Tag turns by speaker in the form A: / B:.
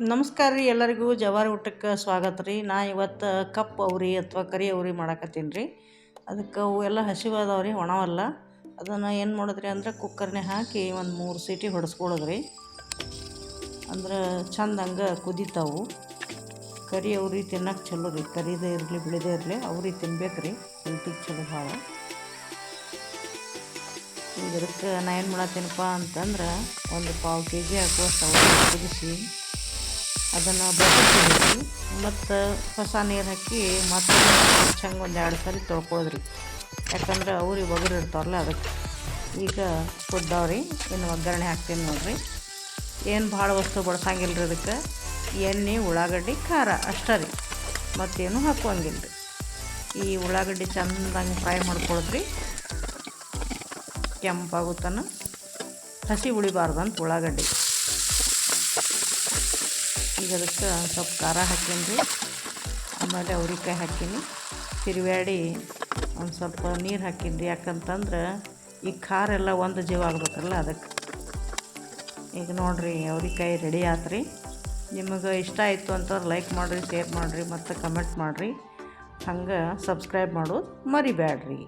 A: ನಮಸ್ಕಾರ ರೀ ಎಲ್ಲರಿಗೂ. ಜವಾರಿ ಊಟಕ್ಕೆ ಸ್ವಾಗತ ರೀ. ನಾ ಇವತ್ತು ಕಪ್ ಅವ್ರಿ ಅಥವಾ ಕರಿ ಅವ್ರಿ ಮಾಡಾಕತ್ತೀನಿ ರೀ. ಅದಕ್ಕೆ ಅವು ಎಲ್ಲ ಹಸಿವಾದವ್ರಿ ಒಣವಲ್ಲ. ಅದನ್ನು ಏನು ಮಾಡಿದ್ರಿ ಅಂದ್ರೆ ಕುಕ್ಕರ್ನೇ ಹಾಕಿ ಒಂದು ಮೂರು ಸೀಟಿ ಹೊಡೆಸ್ಕೊಳ್ಳೋದ್ರಿ ಅಂದ್ರೆ ಚಂದ ಹಂಗೆ ಕುದಿತಾವು. ಕರಿ ಅವ್ರಿ ತಿನ್ನಕ್ಕೆ ಚಲೋ ರೀ. ಕರಿದೇ ಇರಲಿ, ಬಿಳಿದೇ ಇರಲಿ ಅವ್ರಿ ತಿನ್ಬೇಕು ರೀ. ಹೆಲ್ತಿಗೆ ಚಲೋ ಭಾಳ. ಇದಕ್ಕೆ ನಾ ಏನು ಮಾಡತ್ತೀನಪ್ಪ ಅಂತಂದ್ರೆ ಒಂದು ಪಾವು ಕೆ ಜಿ ಹಾಕುವಷ್ಟು ಸವಾಲು ಕುದಿಸಿ ಅದನ್ನು ಬಸಿಸಿ ಮತ್ತು ಹೊಸ ನೀರು ಹಾಕಿ ಮತ್ತೆ ಚಂಗೆ ಒಂದು ಎರಡು ಸರಿ ತೊಳ್ಕೊಳ್ಳೋದ್ರಿ ಯಾಕಂದ್ರೆ ಅವ್ರಿಗೆ ಒಗರು ಇರ್ತಾವಲ್ಲ ಅದಕ್ಕೆ. ಈಗ ಕುದ್ದವ್ರಿ ಇನ್ನು ಒಗ್ಗರಣೆ ಹಾಕ್ತೀನಿ ನೋಡಿರಿ. ಏನು ಭಾಳ ವಸ್ತು ಬಡ್ಸಂಗಿಲ್ಲ ರೀ ಅದಕ್ಕೆ? ಎಣ್ಣೆ, ಉಳ್ಳಾಗಡ್ಡಿ, ಖಾರ ಅಷ್ಟೇ ರೀ. ಮತ್ತೇನು ಹಾಕುವಂಗಿಲ್ಲ ರೀ ಈ ಉಳ್ಳಾಗಡ್ಡಿ ಚಂದಂಗೆ ಫ್ರೈ ಮಾಡ್ಕೊಳದ್ರಿ. ಕೆಂಪಾಗುತ್ತಾನ. ಹಸಿ ಉಳಿಬಾರ್ದು ಅಂತ ಉಳ್ಳಾಗಡ್ಡಿ. ಈಗ ಅದಕ್ಕೆ ಸ್ವಲ್ಪ ಖಾರ ಹಾಕೀನಿ ಆಮೇಲೆ ಅವ್ರಿಕಾಯಿ ಹಾಕೀನಿ ತಿರುವ್ಯಾಡಿ ಒಂದು ಸ್ವಲ್ಪ ನೀರು ಹಾಕೀನಿ ರೀ ಯಾಕಂತಂದ್ರೆ ಈ ಖಾರ ಎಲ್ಲ ಒಂದು ಜೀವ ಆಗ್ಬೇಕಲ್ಲ ಅದಕ್ಕೆ. ಈಗ ನೋಡಿರಿ, ಅವ್ರಿಕಾಯಿ ರೆಡಿ ಆತ್ರಿ. ನಿಮಗೆ ಇಷ್ಟ ಆಯಿತು ಅಂತಂದ್ರೆ ಲೈಕ್ ಮಾಡಿರಿ ಶೇರ್ ಮಾಡಿರಿ, ಮತ್ತು ಕಮೆಂಟ್ ಮಾಡಿರಿ. ಹಂಗೆ ಸಬ್ಸ್ಕ್ರೈಬ್ ಮಾಡೋದು ಮರಿಬೇಡ್ರಿ